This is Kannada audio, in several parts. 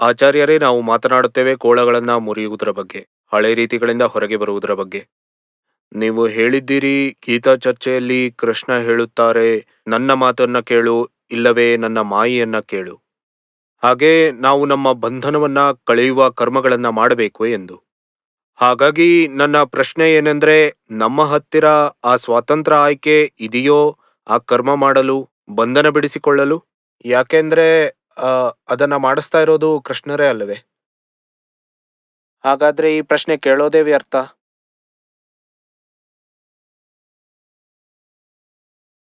ಆಚಾರ್ಯರೇ, ನಾವು ಮಾತನಾಡುತ್ತೇವೆ ಕೋಳಗಳನ್ನು ಮುರಿಯುವುದರ ಬಗ್ಗೆ, ಹಳೆ ರೀತಿಗಳಿಂದ ಹೊರಗೆ ಬರುವುದರ ಬಗ್ಗೆ. ನೀವು ಹೇಳಿದ್ದೀರಿ, ಗೀತಾ ಚರ್ಚೆಯಲ್ಲಿ ಕೃಷ್ಣ ಹೇಳುತ್ತಾರೆ, ನನ್ನ ಮಾತನ್ನ ಕೇಳು, ಇಲ್ಲವೇ ನನ್ನ ಮಾಯಿಯನ್ನ ಕೇಳು. ಹಾಗೆ ನಾವು ನಮ್ಮ ಬಂಧನವನ್ನ ಕಳೆಯುವ ಕರ್ಮಗಳನ್ನ ಮಾಡಬೇಕು ಎಂದು. ಹಾಗಾಗಿ ನನ್ನ ಪ್ರಶ್ನೆ ಏನೆಂದ್ರೆ, ನಮ್ಮ ಹತ್ತಿರ ಆ ಸ್ವಾತಂತ್ರ್ಯ ಆಯ್ಕೆ ಇದೆಯೋ, ಆ ಕರ್ಮ ಮಾಡಲು, ಬಂಧನ ಬಿಡಿಸಿಕೊಳ್ಳಲು? ಯಾಕೆಂದ್ರೆ ಅದನ್ನ ಮಾಡಿಸ್ತಾ ಇರೋದು ಕೃಷ್ಣರೇ ಅಲ್ಲವೇ? ಹಾಗಾದ್ರೆ ಈ ಪ್ರಶ್ನೆ ಕೇಳೋದೇ ವ್ಯರ್ಥ.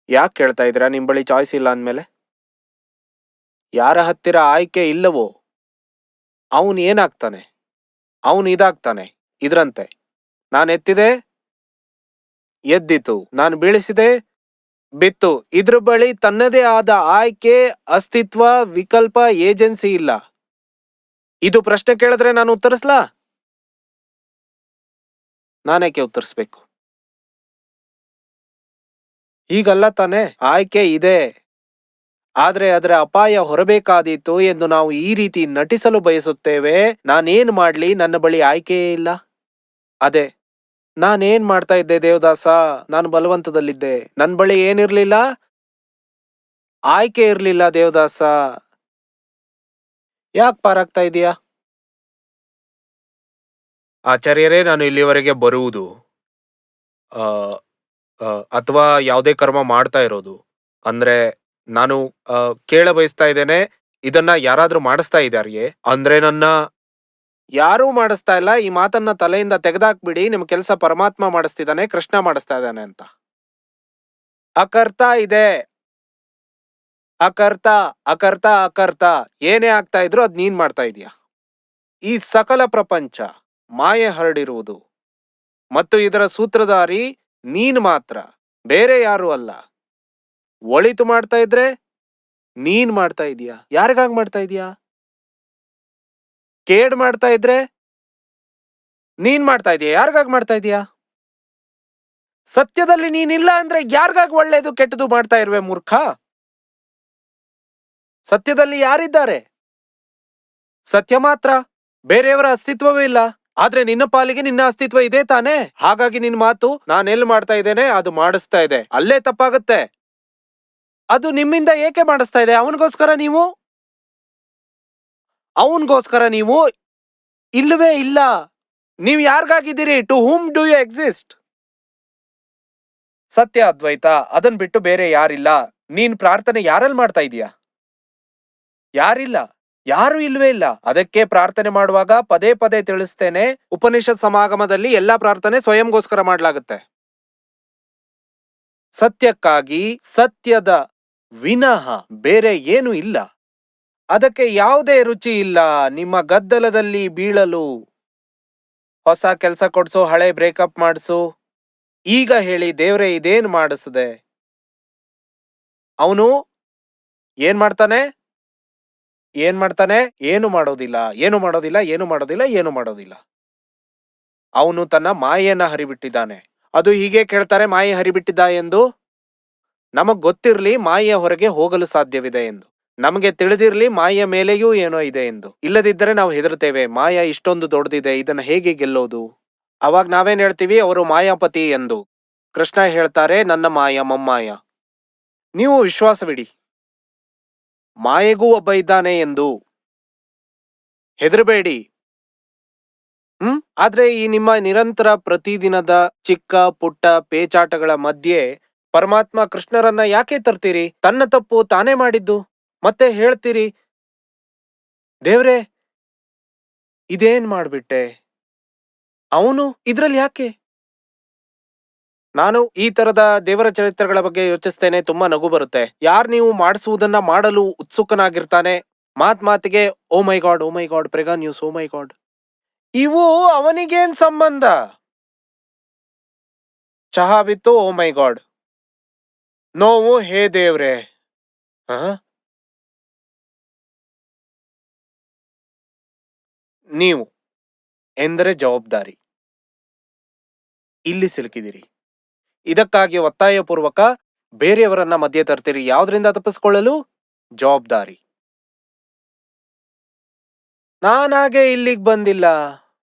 ಯಾಕೆ ಕೇಳ್ತಾ ಇದ್ರ ನಿಮ್ಮ ಬಳಿ ಚಾಯ್ಸ್ ಇಲ್ಲ ಅಂದ್ಮೇಲೆ? ಯಾರ ಹತ್ತಿರ ಆಯ್ಕೆ ಇಲ್ಲವೋ, ಅವನು ಏನಾಗ್ತಾನೆ? ಅವನು ಇದಾಗ್ತಾನೆ, ಇದ್ರಂತೆ. ನಾನು ಎತ್ತಿದೆ, ಎದ್ದಿತು. ನಾನು ಬೀಳಿಸಿದೆ ಬಿತ್ತು. ಇದ್ರ ಬಳಿ ತನ್ನದೇ ಆದ ಆಯ್ಕೆ, ಅಸ್ತಿತ್ವ, ವಿಕಲ್ಪ, ಏಜೆನ್ಸಿ ಇಲ್ಲ. ಇದು ಪ್ರಶ್ನೆ ಕೇಳಿದ್ರೆ ನಾನು ಉತ್ತರಿಸ್ಲಾ? ನಾನೇಕೆ ಉತ್ತರಿಸ್ಬೇಕು? ಹೀಗಲ್ಲ ತಾನೆ, ಆಯ್ಕೆ ಇದೆ. ಆದ್ರೆ ಅದರ ಅಪಾಯ ಹೊರಬೇಕಾದೀತು ಎಂದು ನಾವು ಈ ರೀತಿ ನಟಿಸಲು ಬಯಸುತ್ತೇವೆ. ನಾನೇನ್ ಮಾಡ್ಲಿ? ನನ್ನ ಬಳಿ ಆಯ್ಕೆಯೇ ಇಲ್ಲ. ಅದೇ ನಾನೇನ್ ಮಾಡ್ತಾ ಇದ್ದೆ ದೇವದಾಸ? ನಾನು ಬಲವಂತದಲ್ಲಿದ್ದೆ. ನನ್ ಬಳಿ ಏನಿರ್ಲಿಲ್ಲ? ಆಯ್ಕೆ ಇರ್ಲಿಲ್ಲ ದೇವದಾಸ. ಯಾಕೆ ಪಾರಾಗ್ತಾ ಇದೀಯಾ ಆಚಾರ್ಯರೇ, ನಾನು ಇಲ್ಲಿವರೆಗೆ ಬರುವುದು ಅಥವಾ ಯಾವುದೇ ಕರ್ಮ ಮಾಡ್ತಾ ಇರೋದು. ಅಂದ್ರೆ, ನಾನು ಕೇಳ ಬಯಸ್ತಾ ಇದ್ದೇನೆ. ಇದನ್ನ ಯಾರಾದ್ರೂ ಮಾಡಿಸ್ತಾ ಇದಾರಿಯೇ ಅಂದ್ರೆ ನನ್ನ ಯಾರೂ ಮಾಡಿಸ್ತಾ ಇಲ್ಲ. ಈ ಮಾತನ್ನ ತಲೆಯಿಂದ ತೆಗೆದಾಕ್ಬಿಡಿ. ನಿಮ್ ಕೆಲಸ ಪರಮಾತ್ಮ ಮಾಡಿಸ್ತಿದ್ದಾನೆ, ಕೃಷ್ಣ ಮಾಡಿಸ್ತಾ ಇದ್ದಾನೆ ಅಂತ. ಅಕರ್ತ ಇದೆ. ಅಕರ್ತ ಅಕರ್ತ ಅಕರ್ತ. ಏನೇ ಆಗ್ತಾ ಇದ್ರು ಅದ್ ನೀನ್ ಮಾಡ್ತಾ ಇದೀಯಾ ಈ ಸಕಲ ಪ್ರಪಂಚ ಮಾಯೆ ಹರಡಿರುವುದು. ಮತ್ತು ಇದರ ಸೂತ್ರಧಾರಿ ನೀನ್ ಮಾತ್ರ. ಬೇರೆ ಯಾರು ಅಲ್ಲ. ಒಳಿತು ಮಾಡ್ತಾ ಇದ್ರೆ ನೀನ್ ಮಾಡ್ತಾ ಇದೀಯಾ ಯಾರಿಗಾಗಿ ಮಾಡ್ತಾ ಇದೀಯ ಕೇಡ್ ಮಾಡ್ತಾ ಇದ್ರೆ ನೀನ್ ಮಾಡ್ತಾ ಇದೀಯ? ಯಾರಿಗಾಗಿ ಮಾಡ್ತಾ ಇದೀಯಾ? ಸತ್ಯದಲ್ಲಿ ನೀನಿಲ್ಲ ಅಂದ್ರೆ ಯಾರಿಗಾಗಿ ಒಳ್ಳೇದು ಕೆಟ್ಟದು ಮಾಡ್ತಾ ಇರುವೆ ಮೂರ್ಖ? ಸತ್ಯದಲ್ಲಿ ಯಾರಿದ್ದಾರೆ? ಸತ್ಯ ಮಾತ್ರ, ಬೇರೆಯವರ ಅಸ್ತಿತ್ವವೇ ಇಲ್ಲ. ಆದ್ರೆ ನಿನ್ನ ಪಾಲಿಗೆ ನಿನ್ನ ಅಸ್ತಿತ್ವ ಇದೆ ತಾನೇ? ಹಾಗಾಗಿ ನಿನ್ ಮಾತು ನಾನೆಲ್ ಮಾಡ್ತಾ ಇದ್ದೇನೆ ಅದು ಮಾಡಿಸ್ತಾ ಇದೆ. ಅಲ್ಲೇ ತಪ್ಪಾಗುತ್ತೆ. ಅದು ನಿಮ್ಮಿಂದ ಏಕೆ ಮಾಡಿಸ್ತಾ ಇದೆ? ಅವನಿಗೋಸ್ಕರ ನೀವು? ಅವನಿಗೋಸ್ಕರ ನೀವು ಇಲ್ಲವೇ ಇಲ್ಲ. ನೀವು ಯಾರಿಗಾಗಿದ್ದೀರಿ? To whom do you exist ಸತ್ಯ ಅದ್ವೈತ. ಅದನ್ ಬಿಟ್ಟು ಬೇರೆ ಯಾರಿಲ್ಲ. ನೀನ್ ಪ್ರಾರ್ಥನೆ ಯಾರಲ್ಲಿ ಮಾಡ್ತಾ ಇದೀಯಾ? ಯಾರಿಲ್ಲ. ಯಾರು ಇಲ್ವೇ ಇಲ್ಲ. ಅದಕ್ಕೆ ಪ್ರಾರ್ಥನೆ ಮಾಡುವಾಗ ಪದೇ ಪದೇ ತಿಳಿಸ್ತೇನೆ. ಉಪನಿಷತ್ ಸಮಾಗಮದಲ್ಲಿ ಎಲ್ಲಾ ಪ್ರಾರ್ಥನೆ ಸ್ವಯಂಗೋಸ್ಕರ ಮಾಡಲಾಗುತ್ತೆ. ಸತ್ಯಕ್ಕಾಗಿ ಸತ್ಯದ ವಿನಃ ಬೇರೆ ಏನು ಇಲ್ಲ. ಅದಕ್ಕೆ ಯಾವುದೇ ರುಚಿ ಇಲ್ಲ. ನಿಮ್ಮ ಗದ್ದಲದಲ್ಲಿ ಬೀಳಲು ಹೊಸ ಕೆಲಸ ಕೊಡ್ಸು, ಹಳೆ ಬ್ರೇಕಪ್ ಮಾಡಿಸು. ಈಗ ಹೇಳಿ, ದೇವ್ರೆ ಇದೇನು ಮಾಡಿಸಿದೆ? ಅವನು ಏನ್ ಮಾಡ್ತಾನೆ? ಏನ್ ಮಾಡ್ತಾನೆ? ಏನು ಮಾಡೋದಿಲ್ಲ. ಏನು ಮಾಡೋದಿಲ್ಲ? ಏನು ಮಾಡೋದಿಲ್ಲ? ಏನು ಮಾಡೋದಿಲ್ಲ. ಅವನು ತನ್ನ ಮಾಯೆಯನ್ನ ಹರಿಬಿಟ್ಟಿದ್ದಾನೆ. ಅದು ಹೀಗೆ ಕೇಳ್ತಾರೆ, ಮಾಯೆ ಹರಿಬಿಟ್ಟಿದ್ದ ಎಂದು? ನಮಗ್ ಗೊತ್ತಿರಲಿ, ಮಾಯೆಯ ಹೊರಗೆ ಹೋಗಲು ಸಾಧ್ಯವಿದೆ ಎಂದು. ನಮಗೆ ತಿಳಿದಿರಲಿ ಮಾಯ ಮೇಲೆಯೂ ಏನೋ ಇದೆ ಎಂದು. ಇಲ್ಲದಿದ್ದರೆ ನಾವು ಹೆದರ್ತೇವೆ ಮಾಯ ಇಷ್ಟೊಂದು ದೊಡ್ಡದಿದೆ, ಇದನ್ನ ಹೇಗೆ ಗೆಲ್ಲೋದು? ಅವಾಗ ನಾವೇನ್ ಹೇಳ್ತೀವಿ? ಅವರು ಮಾಯಾಪತಿ ಎಂದು. ಕೃಷ್ಣ ಹೇಳ್ತಾರೆ, ನನ್ನ ಮಾಯ ಮಮ್ಮಾಯ. ನೀವು ವಿಶ್ವಾಸವಿಡಿ. ಮಾಯೆಗೂ ಒಬ್ಬ ಇದ್ದಾನೆ ಎಂದು. ಹೆದರಬೇಡಿ. ಹ್ಮ್? ಆದ್ರೆ ಈ ನಿಮ್ಮ ನಿರಂತರ ಪ್ರತಿದಿನದ ಚಿಕ್ಕ, ಪುಟ್ಟ ಪೇಚಾಟಗಳ ಮಧ್ಯೆ ಪರಮಾತ್ಮ ಕೃಷ್ಣರನ್ನ ಯಾಕೆ ತರ್ತೀರಿ? ತನ್ನ ತಪ್ಪು ತಾನೇ ಮಾಡಿದ್ದು? ಮತ್ತೆ ಹೇಳ್ತೀರಿ, ದೇವ್ರೆ, ಇದೇನ್ ಮಾಡ್ಬಿಟ್ಟೆ? ಅವನು ಇದ್ರಲ್ಲಿ ಯಾಕೆ? ನಾನು ಈ ತರದ ದೇವರ ಚರಿತ್ರೆಗಳ ಬಗ್ಗೆ ಯೋಚಿಸ್ತೇನೆ, ತುಂಬಾ ನಗು ಬರುತ್ತೆ. ಯಾರ್ ನೀವು ಮಾಡಿಸುವುದನ್ನ ಮಾಡಲು ಉತ್ಸುಕನಾಗಿರ್ತಾನೆ? ಮಾತ್ ಮಾತಿಗೆ, oh my god, oh my god, ಪ್ರೆಗಾ ನ್ಯೂಸ್, ಓ ಮೈ ಗಾಡ್. ಇವು ಅವನಿಗೇನ್ ಸಂಬಂಧ? ಚಹಾ ಬಿತ್ತು, ಓ ಮೈ ಗಾಡ್, ನೋವು ಹೇ ದೇವ್ರೆ. ಹ? ನೀವು ಎಂದರೆ ಜವಾಬ್ದಾರಿ. ಇಲ್ಲಿ ಸಿಲುಕಿದಿರಿ ಇದಕ್ಕಾಗಿ ಒತ್ತಾಯಪೂರ್ವಕ ಬೇರೆಯವರನ್ನ ಮಧ್ಯೆ ತರ್ತೀರಿ. ಯಾವ್ದ್ರಿಂದ ತಪ್ಪಿಸ್ಕೊಳ್ಳಲು? ಜವಾಬ್ದಾರಿ. ನಾನಾಗೆ ಇಲ್ಲಿಗೆ ಬಂದಿಲ್ಲ.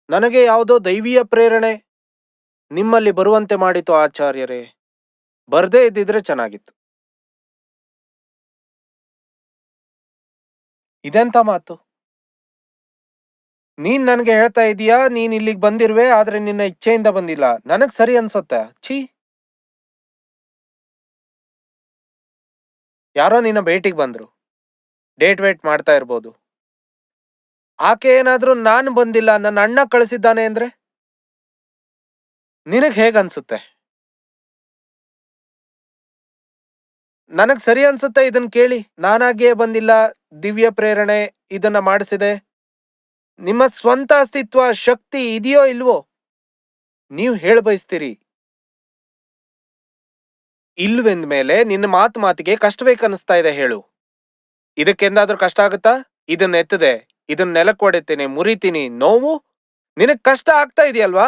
ನನಗೆ ಯಾವುದೋ ದೈವೀಯ ಪ್ರೇರಣೆ. ನಿಮ್ಮಲ್ಲಿ ಬರುವಂತೆ ಮಾಡಿತು ಆಚಾರ್ಯರೇ. ಬರ್ದೇ ಇದ್ದಿದ್ರೆ ಚೆನ್ನಾಗಿತ್ತು. ಇದೆಂತ ಮಾತು? ನೀನ್ ನನಗೆ ಹೇಳ್ತಾ ಇದೀಯಾ? ನೀನ್ ಇಲ್ಲಿಗೆ ಬಂದಿರುವೆ, ಆದ್ರೆ ನಿನ್ನ ಇಚ್ಛೆಯಿಂದ ಬಂದಿಲ್ಲ. ನನಗ್ ಸರಿ ಅನ್ಸುತ್ತೆ. ಛೀ. ಯಾರೋ ನಿನ್ನ ಭೇಟಿಗೆ ಬಂದ್ರು. ಡೇಟ್ ವೇಟ್ ಮಾಡ್ತಾ ಇರ್ಬೋದು. ಆಕೆ ಏನಾದ್ರೂ ನಾನು ಬಂದಿಲ್ಲ, ನನ್ನ ಅಣ್ಣ ಕಳಿಸಿದ್ದಾನೆ ಅಂದ್ರೆ? ನಿನಗ್ ಹೇಗನ್ಸುತ್ತೆ ನನಗ್ ಸರಿ ಅನ್ಸುತ್ತೆ ಇದನ್ನ ಕೇಳಿ. ನಾನಾಗಿಯೇ ಬಂದಿಲ್ಲ. ದಿವ್ಯ ಪ್ರೇರಣೆ ಇದನ್ನ ಮಾಡಿಸಿದೆ. ನಿಮ್ಮ ಸ್ವಂತ ಅಸ್ತಿತ್ವ, ಶಕ್ತಿ ಇದೆಯೋ ಇಲ್ವೋ, ನೀವು ಹೇಳ ಬಯಸ್ತೀರಿ ಇಲ್ವೆಂದ ಮೇಲೆ ನಿನ್ನ ಮಾತು ಮಾತಿಗೆ ಕಷ್ಟಬೇಕನ್ನಿಸ್ತಾ ಇದೆ ಹೇಳು. ಇದಕ್ಕೆಂದಾದ್ರೂ ಕಷ್ಟ ಆಗುತ್ತಾ? ಇದನ್ನ ಎತ್ತದೆ, ಇದನ್ನ ನೆಲಕ್ಕೆ ಹೊಡಿತೀನಿ ಮುರಿತೀನಿ, ನೋವು? ನಿನಗ್ ಕಷ್ಟ ಆಗ್ತಾ ಇದೆಯಲ್ವಾ?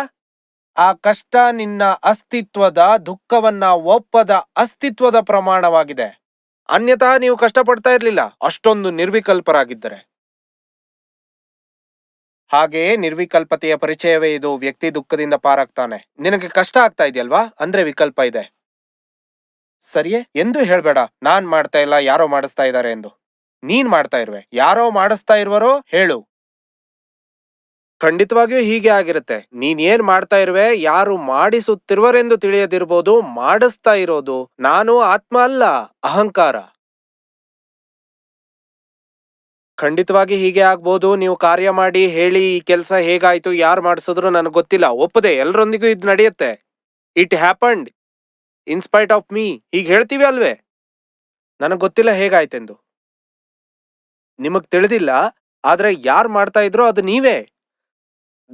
ಆ ಕಷ್ಟ ನಿನ್ನ ಅಸ್ತಿತ್ವದ ದುಃಖವನ್ನ ಒಪ್ಪದ ಅಸ್ತಿತ್ವದ ಪ್ರಮಾಣವಾಗಿದೆ. ಅನ್ಯತಃ ನೀವು ಕಷ್ಟಪಡ್ತಾ ಇರಲಿಲ್ಲ. ಅಷ್ಟೊಂದು ನಿರ್ವಿಕಲ್ಪರಾಗಿದ್ದರೆ. ಹಾಗೆಯೇ ನಿರ್ವಿಕಲ್ಪತೆಯ ಪರಿಚಯವೇ ಇದು. ವ್ಯಕ್ತಿ ದುಃಖದಿಂದ ಪಾರಾಗ್ತಾನೆ. ನಿನಗೆ ಕಷ್ಟ ಆಗ್ತಾ ಇದೆಯಲ್ವಾ? ಅಂದ್ರೆ ವಿಕಲ್ಪ ಇದೆ. ಸರಿಯೇ? ಎಂದು ಹೇಳ್ಬೇಡ. ನಾನ್ ಮಾಡ್ತಾ ಇಲ್ಲ, ಯಾರೋ ಮಾಡಿಸ್ತಾ ಇದ್ದಾರೆ ಎಂದು. ನೀನ್ ಮಾಡ್ತಾ ಇರುವೆ. ಯಾರೋ ಮಾಡಿಸ್ತಾ ಇರುವರೋ ಹೇಳು. ಖಂಡಿತವಾಗಿಯೂ ಹೀಗೆ ಆಗಿರುತ್ತೆ. ನೀನ್ ಏನ್ ಮಾಡ್ತಾ ಇರುವೆ? ಯಾರು ಮಾಡಿಸುತ್ತಿರುವರೆಂದು ತಿಳಿಯದಿರ್ಬೋದು, ಮಾಡಿಸ್ತಾ ಇರೋದು. ನಾನು ಆತ್ಮ ಅಲ್ಲ, ಅಹಂಕಾರ. ಖಂಡಿತವಾಗಿ ಹೀಗೆ ಆಗ್ಬೋದು. ನೀವು ಕಾರ್ಯ ಮಾಡಿ, ಹೇಳಿ ಈ ಕೆಲಸ ಹೇಗಾಯ್ತು, ಯಾರು ಮಾಡಿಸಿದ್ರು ನನಗೆ ಗೊತ್ತಿಲ್ಲ. ಒಪ್ಪದೆ ಎಲ್ಲರೊಂದಿಗೂ ಇದು ನಡೆಯುತ್ತೆ. It happened. In spite of me. ಹೀಗೆ ಹೇಳ್ತೀವಿ ಅಲ್ವೇ? ನನಗೆ ಗೊತ್ತಿಲ್ಲ ಹೇಗಾಯ್ತೆಂದು. ನಿಮಗೆ ತಿಳಿದಿಲ್ಲ, ಆದರೆ ಯಾರು ಮಾಡ್ತಾ ಇದ್ರೋ ಅದು ನೀವೇ.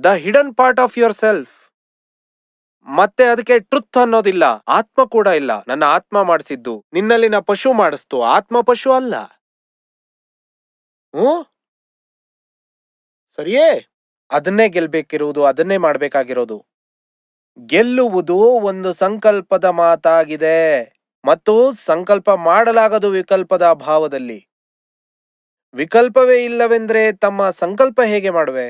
The hidden part of yourself. ಮತ್ತೆ ಅದಕ್ಕೆ ಟ್ರುತ್ ಅನ್ನೋದಿಲ್ಲ. ಆತ್ಮ ಕೂಡ ಇಲ್ಲ. ನನ್ನ ಆತ್ಮ ಮಾಡಿಸಿದ್ದು. ನಿನ್ನಲ್ಲಿನ ಪಶು ಮಾಡಿಸ್ತು. ಆತ್ಮ ಪಶು ಅಲ್ಲ. ಹ್ಮ್ ಸರಿಯೇ, ಅದನ್ನೇ ಗೆಲ್ಬೇಕಿರುವುದು, ಅದನ್ನೇ ಮಾಡ್ಬೇಕಾಗಿರೋದು. ಗೆಲ್ಲುವುದು ಒಂದು ಸಂಕಲ್ಪದ ಮಾತಾಗಿದೆ ಮತ್ತು ಸಂಕಲ್ಪ ಮಾಡಲಾಗದು ವಿಕಲ್ಪದ ಅಭಾವದಲ್ಲಿ ವಿಕಲ್ಪವೇ ಇಲ್ಲವೆಂದ್ರೆ ತಮ್ಮ ಸಂಕಲ್ಪ ಹೇಗೆ ಮಾಡುವೆ?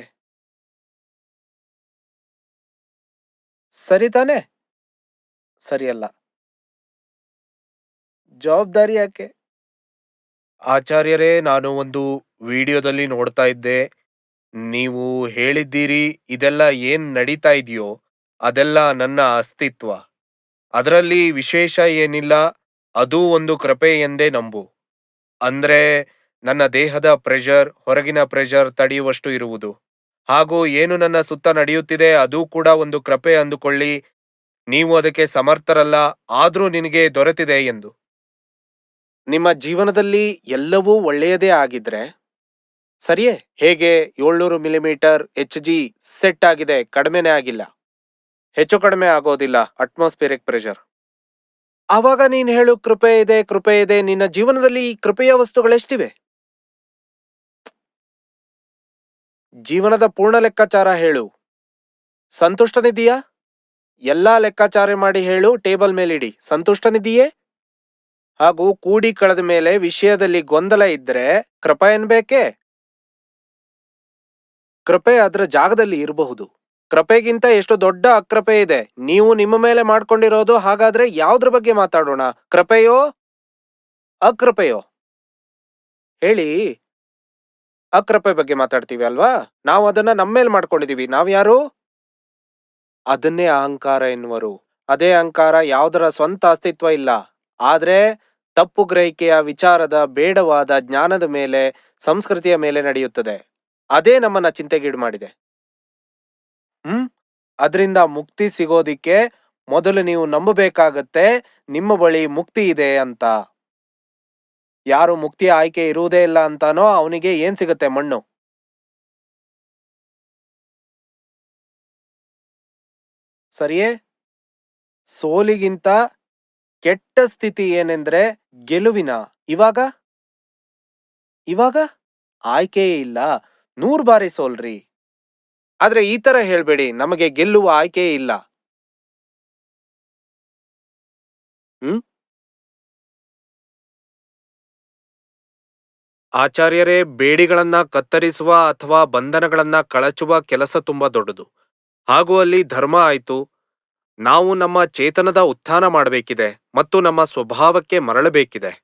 ಸರಿ ತಾನೆ? ಸರಿಯಲ್ಲ. ಜವಾಬ್ದಾರಿ ಯಾಕೆ? ಆಚಾರ್ಯರೇ, ನಾನು ಒಂದು ವಿಡಿಯೋದಲ್ಲಿ ನೋಡ್ತಾ ಇದ್ದೆ. ನೀವು ಹೇಳಿದ್ದೀರಿ, ಇದೆಲ್ಲ ಏನ್ ನಡೀತಾ ಇದೆಯೋ, ಅದೆಲ್ಲ ನನ್ನ ಅಸ್ತಿತ್ವ. ಅದರಲ್ಲಿ ವಿಶೇಷ ಏನಿಲ್ಲ, ಅದು ಒಂದು ಕೃಪೆ ಎಂದೇ ನಂಬು. ಅಂದ್ರೆ, ನನ್ನ ದೇಹದ ಪ್ರೆಷರ್, ಹೊರಗಿನ ಪ್ರೆಷರ್ ತಡೆಯುವಷ್ಟು ಇರುವುದು. ಹಾಗೂ ಏನು ನನ್ನ ಸುತ್ತ ನಡೆಯುತ್ತಿದೆ, ಅದು ಕೂಡ ಒಂದು ಕೃಪೆ ಅಂದುಕೊಳ್ಳಿ. ನೀವು ಅದಕ್ಕೆ ಸಮರ್ಥರಲ್ಲ, ಆದ್ರೂ ನಿನಗೆ ದೊರೆತಿದೆ ಎಂದು. ನಿಮ್ಮ ಜೀವನದಲ್ಲಿ ಎಲ್ಲವೂ ಒಳ್ಳೆಯದೇ ಆಗಿದ್ರೆ ಸರಿಯೇ? ಹೇಗೆ? ಏಳ್ನೂರು ಮಿಲಿಮೀಟರ್ ಎಚ್ ಜಿ ಸೆಟ್ ಆಗಿದೆ, ಕಡಿಮೆನೇ ಆಗಿಲ್ಲ. ಹೆಚ್ಚು ಕಡಿಮೆ ಆಗೋದಿಲ್ಲ ಅಟ್ಮಾಸ್ಫಿಯರಿಕ್ ಪ್ರೆಷರ್ ಆವಾಗ ನೀನು ಹೇಳು, ಕೃಪೆ ಇದೆ ಕೃಪೆ ಇದೆ, ನಿನ್ನ ಜೀವನದಲ್ಲಿ ಈ ಕೃಪೆಯ ವಸ್ತುಗಳೆಷ್ಟಿವೆ? ಜೀವನದ ಪೂರ್ಣ ಲೆಕ್ಕಾಚಾರ ಹೇಳು. ಸಂತುಷ್ಟನಿದೀಯಾ ಎಲ್ಲಾ ಲೆಕ್ಕಾಚಾರ ಮಾಡಿ ಹೇಳು, ಟೇಬಲ್ ಮೇಲಿಡಿ. ಸಂತುಷ್ಟನಿದೀಯೇ ಹಾಗೂ ಕೂಡಿ ಕಳೆದ ಮೇಲೆ ವಿಷಯದಲ್ಲಿ ಗೊಂದಲ ಇದ್ದರೆ ಕೃಪ ಎನ್ಬೇಕೆ? ಕೃಪೆ ಅದರ ಜಾಗದಲ್ಲಿ ಇರಬಹುದು. ಕೃಪೆಗಿಂತ ಎಷ್ಟು ದೊಡ್ಡ ಅಕೃಪೆ ಇದೆ. ನೀವು ನಿಮ್ಮ ಮೇಲೆ ಮಾಡ್ಕೊಂಡಿರೋದು ಹಾಗಾದ್ರೆ ಯಾವ್ದ್ರ ಬಗ್ಗೆ ಮಾತಾಡೋಣ? ಕೃಪೆಯೋ? ಅಕೃಪೆಯೋ? ಹೇಳಿ. ಅಕೃಪೆ ಬಗ್ಗೆ ಮಾತಾಡ್ತೀವಿ ಅಲ್ವಾ? ನಾವು ಅದನ್ನ ನಮ್ಮೇಲೆ ಮಾಡ್ಕೊಂಡಿದೀವಿ. ನಾವ್ ಯಾರು? ಅದನ್ನೇ ಅಹಂಕಾರ ಎನ್ನುವರು. ಅದೇ ಅಹಂಕಾರ ಯಾವ್ದರ ಸ್ವಂತ ಅಸ್ತಿತ್ವ ಇಲ್ಲ. ಆದ್ರೆ ತಪ್ಪು ಗ್ರಹಿಕೆಯ ವಿಚಾರದ ಬೇಡವಾದ ಜ್ಞಾನದ ಮೇಲೆ, ಸಂಸ್ಕೃತಿಯ ಮೇಲೆ ನಡೆಯುತ್ತದೆ. ಅದೇ ನಮ್ಮನ್ನ ಚಿಂತೆಗೀಡು ಮಾಡಿದೆ. ಹ್ಮ್? ಅದರಿಂದ ಮುಕ್ತಿ ಸಿಗೋದಿಕ್ಕೆ ಮೊದಲು ನೀವು ನಂಬಬೇಕಾಗತ್ತೆ, ನಿಮ್ಮ ಬಳಿ ಮುಕ್ತಿ ಇದೆ ಅಂತ. ಯಾರು ಮುಕ್ತಿಯ ಆಯ್ಕೆ ಇರುವುದೇ ಇಲ್ಲ ಅಂತಾನೋ ಅವನಿಗೆ ಏನ್ ಸಿಗುತ್ತೆ ಮಣ್ಣು? ಸರಿಯೇ? ಸೋಲಿಗಿಂತ ಕೆಟ್ಟ ಸ್ಥಿತಿ ಏನೆಂದ್ರೆ ಗೆಲುವಿನ. ಇವಾಗ? ಇವಾಗ? ಆಯ್ಕೆಯೇ ಇಲ್ಲ. ನೂರು ಬಾರಿ ಸೋಲ್ರಿ. ಆದ್ರೆ ಈ ತರ ಹೇಳ್ಬೇಡಿ, ನಮಗೆ ಗೆಲ್ಲುವ ಆಯ್ಕೆಯೇ ಇಲ್ಲ. ಹ್ಮ್? ಆಚಾರ್ಯರೇ, ಬೇಡಿಗಳನ್ನ ಕತ್ತರಿಸುವ ಅಥವಾ ಬಂಧನಗಳನ್ನ ಕಳಚುವ ಕೆಲಸ ತುಂಬಾ ದೊಡ್ಡದು. ಹಾಗೂ ಅಲ್ಲಿ ಧರ್ಮ ಆಯ್ತು. ನಾವು ನಮ್ಮ ಚೇತನದ ಉತ್ಥಾನ ಮಾಡಬೇಕಿದೆ ಮತ್ತು ನಮ್ಮ ಸ್ವಭಾವಕ್ಕೆ ಮರಳಬೇಕಿದೆ.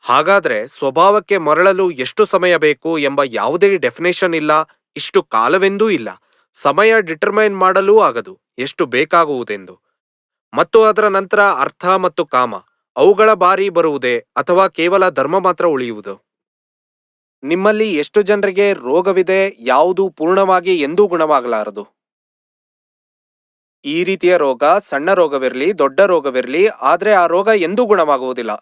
ಹಾಗಾದ್ರೆ ಸ್ವಭಾವಕ್ಕೆ ಮರಳಲು ಎಷ್ಟು ಸಮಯ ಬೇಕು ಎಂಬ ಯಾವುದೇ ಡೆಫಿನೇಷನ್ ಇಲ್ಲ, ಇಷ್ಟು ಕಾಲವೆಂದೂ ಇಲ್ಲ. ಸಮಯ ಡಿಟರ್ಮೈನ್ ಮಾಡಲೂ ಆಗದು, ಎಷ್ಟು ಬೇಕಾಗುವುದೆಂದು. ಮತ್ತು ಅದರ ನಂತರ ಅರ್ಥ ಮತ್ತು ಕಾಮ, ಅವುಗಳ ಬಾರಿ ಬರುವುದೇ ಅಥವಾ ಕೇವಲ ಧರ್ಮ ಮಾತ್ರ ಉಳಿಯುವುದು? ನಿಮ್ಮಲ್ಲಿ ಎಷ್ಟು ಜನರಿಗೆ ರೋಗವಿದೆ, ಯಾವುದು ಪೂರ್ಣವಾಗಿ ಎಂದೂ ಗುಣವಾಗಲಾರದು. ಈ ರೀತಿಯ ರೋಗ ಸಣ್ಣ ರೋಗವಿರಲಿ, ದೊಡ್ಡ ರೋಗವಿರಲಿ, ಆದರೆ ಆ ರೋಗ ಎಂದೂ ಗುಣವಾಗುವುದಿಲ್ಲ.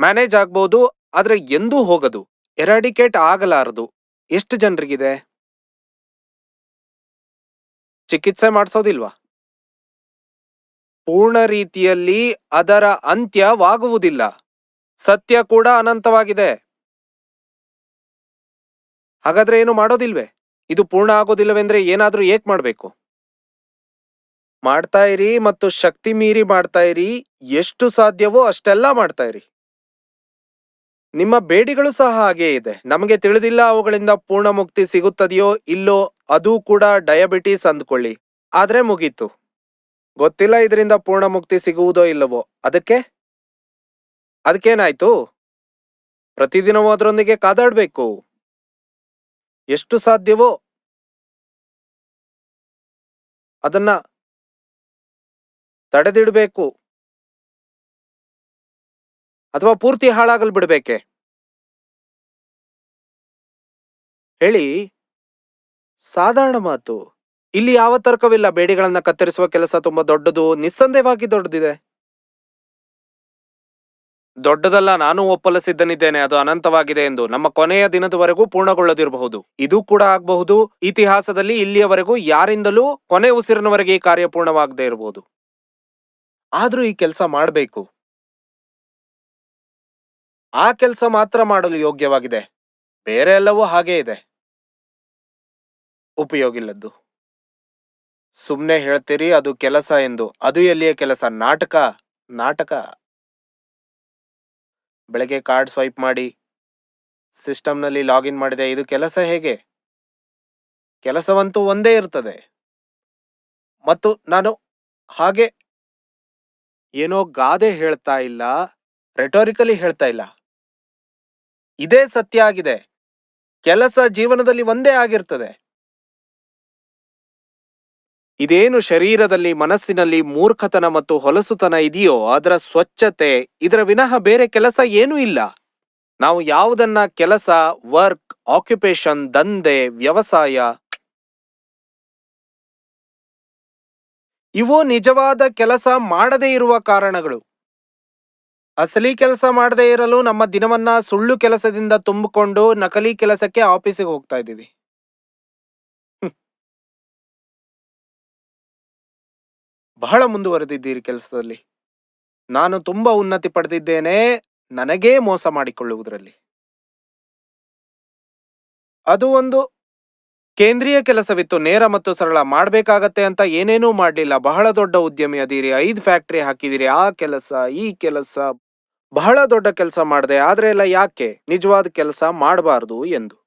ಮ್ಯಾನೇಜ್ ಆಗ್ಬೋದು, ಆದರೆ ಎಂದೂ ಹೋಗದು. ಎರಾಡಿಕೇಟ್ ಆಗಲಾರದು. ಎಷ್ಟು ಜನರಿಗಿದೆ? ಚಿಕಿತ್ಸೆ ಮಾಡಿಸೋದಿಲ್ವಾ? ಪೂರ್ಣ ರೀತಿಯಲ್ಲಿ ಅದರ ಅಂತ್ಯವಾಗುವುದಿಲ್ಲ. ಸತ್ಯ ಕೂಡ ಅನಂತವಾಗಿದೆ. ಹಾಗಾದ್ರೆ ಏನು ಮಾಡೋದಿಲ್ವೇ? ಇದು ಪೂರ್ಣ ಆಗೋದಿಲ್ಲವೆಂದ್ರೆ ಏನಾದ್ರೂ ಏಕ್ ಮಾಡ್ಬೇಕು. ಮಾಡ್ತಾ ಇರಿ ಮತ್ತು ಶಕ್ತಿ ಮೀರಿ ಮಾಡ್ತಾ ಇರಿ ಎಷ್ಟು ಸಾಧ್ಯವೋ ಅಷ್ಟೆಲ್ಲ ಮಾಡ್ತಾ ಇರಿ ನಿಮ್ಮ ಬೇಡಿಗಳು ಸಹ ಹಾಗೇ ಇದೆ. ನಮಗೆ ತಿಳಿದಿಲ್ಲ ಅವುಗಳಿಂದ ಪೂರ್ಣ ಮುಕ್ತಿ ಸಿಗುತ್ತದೆಯೋ ಇಲ್ಲೋ, ಅದು ಕೂಡ ಡಯಾಬಿಟಿಸ್ ಅಂದ್ಕೊಳ್ಳಿ. ಆದ್ರೆ ಮುಗೀತು. ಗೊತ್ತಿಲ್ಲ ಇದರಿಂದ ಪೂರ್ಣ ಮುಕ್ತಿ ಸಿಗುವುದೋ ಇಲ್ಲವೋ. ಅದಕ್ಕೆ? ಅದಕ್ಕೇನಾಯ್ತು? ಪ್ರತಿದಿನವೂ ಅದರೊಂದಿಗೆ ಕಾದಾಡಬೇಕು. ಎಷ್ಟು ಸಾಧ್ಯವೋ? ಅದನ್ನ ತಡೆದಿಡಬೇಕು. ಅಥವಾ ಪೂರ್ತಿ ಹಾಳಾಗಲು ಬಿಡಬೇಕೆ? ಹೇಳಿ. ಸಾಧಾರಣ ಮಾತು. ಇಲ್ಲಿ ಯಾವ ತರ್ಕವಿಲ್ಲ. ಬೇಡಿಗಳನ್ನ ಕತ್ತರಿಸುವ ಕೆಲಸ ತುಂಬಾ ದೊಡ್ಡದು. ನಿಸ್ಸಂದೇಹವಾಗಿ ದೊಡ್ಡದಿದೆ. ದೊಡ್ಡದಲ್ಲ, ನಾನು ಒಪ್ಪಲು ಸಿದ್ಧನಿದ್ದೇನೆ. ಅದು ಅನಂತವಾಗಿದೆ ಎಂದು ನಮ್ಮ ಕೊನೆಯ ದಿನದವರೆಗೂ ಪೂರ್ಣಗೊಳ್ಳದಿರಬಹುದು. ಇದು ಕೂಡ ಆಗಬಹುದು. ಇತಿಹಾಸದಲ್ಲಿ ಇಲ್ಲಿಯವರೆಗೂ ಯಾರಿಂದಲೂ ಕೊನೆ ಉಸಿರಿನವರೆಗೆ ಈ ಕಾರ್ಯ ಪೂರ್ಣವಾಗದೇ ಇರಬಹುದು. ಆದ್ರೂ ಈ ಕೆಲಸ ಮಾಡಬೇಕು. ಆ ಕೆಲಸ ಮಾತ್ರ ಮಾಡಲು ಯೋಗ್ಯವಾಗಿದೆ. ಬೇರೆ ಎಲ್ಲವೂ ಹಾಗೇ ಇದೆ. ಉಪಯೋಗಿಲ್ಲದ್ದು ಸುಮ್ಮನೆ ಹೇಳ್ತೀರಿ, ಅದು ಕೆಲಸ ಎಂದು. ಅದು ಎಲ್ಲಿಯ ಕೆಲಸ? ನಾಟಕ? ನಾಟಕ. ಬೆಳಗ್ಗೆ ಕಾರ್ಡ್ ಸ್ವೈಪ್ ಮಾಡಿ. ಸಿಸ್ಟಮ್ನಲ್ಲಿ ಲಾಗಿನ್ ಮಾಡಿದೆ, ಇದು ಕೆಲಸ ಹೇಗೆ? ಕೆಲಸವಂತೂ ಒಂದೇ ಇರ್ತದೆ. ಮತ್ತು ನಾನು ಹಾಗೆ ಏನೋ ಗಾದೆ ಹೇಳ್ತಾ ಇಲ್ಲ ರೆಟೋರಿಕಲಿ ಹೇಳ್ತಾ ಇಲ್ಲ. ಇದೇ ಸತ್ಯ ಆಗಿದೆ. ಕೆಲಸ ಜೀವನದಲ್ಲಿ ಒಂದೇ ಆಗಿರ್ತದೆ. ಇದೇನು ಶರೀರದಲ್ಲಿ, ಮನಸ್ಸಿನಲ್ಲಿ ಮೂರ್ಖತನ ಮತ್ತು ಹೊಲಸುತನ ಇದೆಯೋ, ಅದರ ಸ್ವಚ್ಛತೆ, ಇದರ ವಿನಃ ಬೇರೆ ಕೆಲಸ ಏನೂ ಇಲ್ಲ. ನಾವು ಯಾವುದನ್ನ ಕೆಲಸ ವರ್ಕ್ ಆಕ್ಯುಪೇಷನ್ ದಂಧೆ, ವ್ಯವಸಾಯ ಇವು ನಿಜವಾದ ಕೆಲಸ ಮಾಡದೇ ಇರುವ ಕಾರಣಗಳು. ಅಸಲಿ ಕೆಲಸ ಮಾಡದೇ ಇರಲು ನಮ್ಮ ದಿನವನ್ನ ಸುಳ್ಳು ಕೆಲಸದಿಂದ ತುಂಬಿಕೊಂಡು ನಕಲಿ ಕೆಲಸಕ್ಕೆ ಆಫೀಸಿಗೆ ಹೋಗ್ತಾ ಇದ್ದೀವಿ. ಬಹಳ ಮುಂದುವರೆದಿದ್ದೀರಿ ಕೆಲಸದಲ್ಲಿ. ನಾನು ತುಂಬಾ ಉನ್ನತಿ ಪಡೆದಿದ್ದೇನೆ, ನನಗೇ ಮೋಸ ಮಾಡಿಕೊಳ್ಳುವುದರಲ್ಲಿ. ಅದು ಒಂದು ಕೇಂದ್ರೀಯ ಕೆಲಸವಿತ್ತು, ನೇರ ಮತ್ತು ಸರಳ. ಮಾಡಬೇಕಾಗತ್ತೆ ಅಂತ ಏನೇನೂ ಮಾಡಲಿಲ್ಲ. ಬಹಳ ದೊಡ್ಡ ಉದ್ಯಮಿ ಅದೀರಿ. ಐದು ಫ್ಯಾಕ್ಟ್ರಿ ಹಾಕಿದಿರಿ. ಆ ಕೆಲಸ, ಈ ಕೆಲಸ. ಬಹಳ ದೊಡ್ಡ ಕೆಲಸ ಮಾಡಿದೆ. ಆದ್ರೆ ಎಲ್ಲ ಯಾಕೆ? ನಿಜವಾದ ಕೆಲಸ ಮಾಡಬಾರ್ದು ಎಂದು.